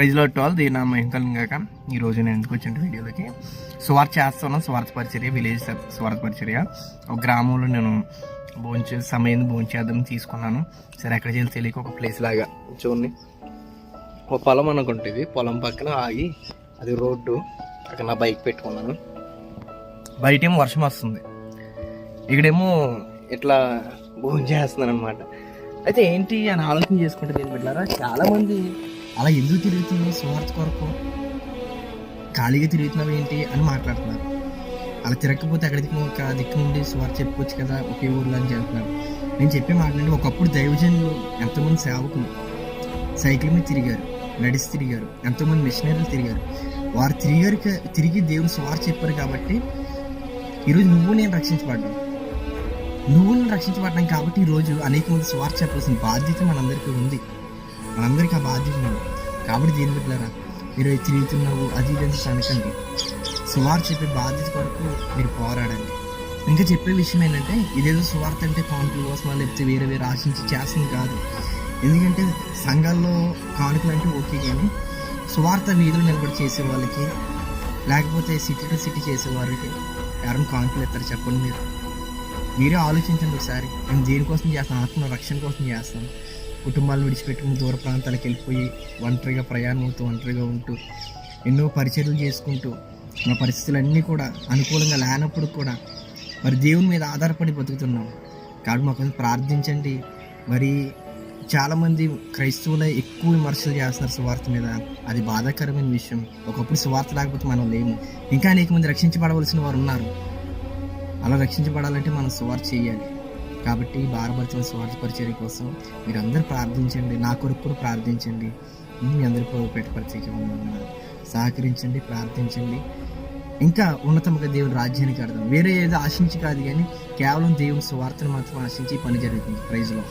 ప్రైజ్లో టాల్ దీని నా మహింకలం కాక ఈరోజు నేను ఎందుకు వచ్చిన వీడియోలోకి? స్వార్థ చేస్తున్నాను స్వార్థ పరిచర్య విలేజ్ స్వార్థ పరిచర్య. ఒక గ్రామంలో నేను భోంచే సమయం భోంచేద్దాం తీసుకున్నాను. సరే ఎక్కడ చేయాలి తెలియక ఒక ప్లేస్ లాగా చూడండి. ఒక పొలం అనుకుంటుంది పొలం పక్కన ఆగి అది రోడ్డు అక్కడ నా బైక్ పెట్టుకున్నాను. బయటేమో వర్షం వస్తుంది. ఇక్కడేమో ఇట్లా భోజనం చేస్తున్నాను అనమాట అయితే ఏంటి అని ఆలోచన చేసుకుంటే దీని పెట్టారా? చాలామంది అలా ఎందుకు తిరుగుతున్నావు స్వార్థ కొరకు ఖాళీగా తిరుగుతున్నావు ఏంటి అని మాట్లాడుతున్నారు. అలా తిరగకపోతే అక్కడ ఒక దిక్కు నుండి స్వార్థ చెప్పుకోవచ్చు కదా ఒకే ఊర్లో అని చెప్తున్నారు. నేను చెప్పే మాట్లాడి ఒకప్పుడు దైవజనులు ఎంతోమంది సేవకులు సైకిల్ మీద తిరిగారు నడిచి తిరిగారు ఎంతోమంది మిషనరీలు తిరిగారు వారు తిరిగారు తిరిగి దేవుని స్వార్థ చెప్పారు కాబట్టి ఈరోజు నువ్వు నేను రక్షించబడ్డాను నువ్వు నేను రక్షించబడ్డాం కాబట్టి ఈరోజు అనేక మంది స్వార్థ చెప్పాల్సిన బాధ్యత మనందరికీ ఉంది. మనందరికీ ఆ బాధ్యత ఉంది. కాబట్టి దీని బిడ్డలారా మీరు తిరుగుతున్నావు అది ఇది అనకండి సువార్త చెప్పే బాధ్యత కొరకు మీరు పోరాడండి. ఇంకా చెప్పే విషయం ఏంటంటే ఇదేదో సువార్త అంటే కానుకల కోసం లేకపోతే వేరే వేరే ఆశించి చేస్తుంది కాదు. ఎందుకంటే సంఘాల్లో కానుకలు అంటే ఓకే కానీ సువార్త వీధులు నిలబడి చేసే వాళ్ళకి లేకపోతే సిటీ టు సిటీ చేసేవారికి ఎవరైనా కానుకలు ఇస్తారు చెప్పండి మీరు. మీరే ఆలోచించండి ఒకసారి నేను దేనికోసం చేస్తాను? ఆత్మ రక్షణ కోసం చేస్తాను. కుటుంబాలను విడిచిపెట్టుకుని దూర ప్రాంతాలకు వెళ్ళిపోయి ఒంటరిగా ప్రయాణం అవుతూ ఒంటరిగా ఉంటూ ఎన్నో పరిచర్లు చేసుకుంటూ మన పరిస్థితులన్నీ కూడా అనుకూలంగా లేనప్పుడు కూడా మరి దేవుని మీద ఆధారపడి బతుకుతున్నాం. కాబట్టి మాకు కొంచెం ప్రార్థించండి. మరి చాలామంది క్రైస్తవులే ఎక్కువ విమర్శలు చేస్తున్నారు సువార్త మీద. అది బాధాకరమైన విషయం. ఒకప్పుడు సువార్త లేకపోతే మనం లేము. ఇంకా అనేక మంది రక్షించబడవలసిన వారు ఉన్నారు. అలా రక్షించబడాలంటే మనం సువార్త చేయాలి. కాబట్టి భారభర్తల స్వార్థ పరిచర్య కోసం మీరందరూ ప్రార్థించండి నా కొరకు కూడా ప్రార్థించండి. మీ అందరి పెట్ట పరిచయకి సహకరించండి ప్రార్థించండి. ఇంకా ఉన్నతముగా దేవుని రాజ్యానికి అర్థం వేరే ఏదో ఆశించి కాదు కానీ కేవలం దేవుని స్వార్థను మాత్రం ఆశించి పని జరుగుతుంది. ప్రైజ్లో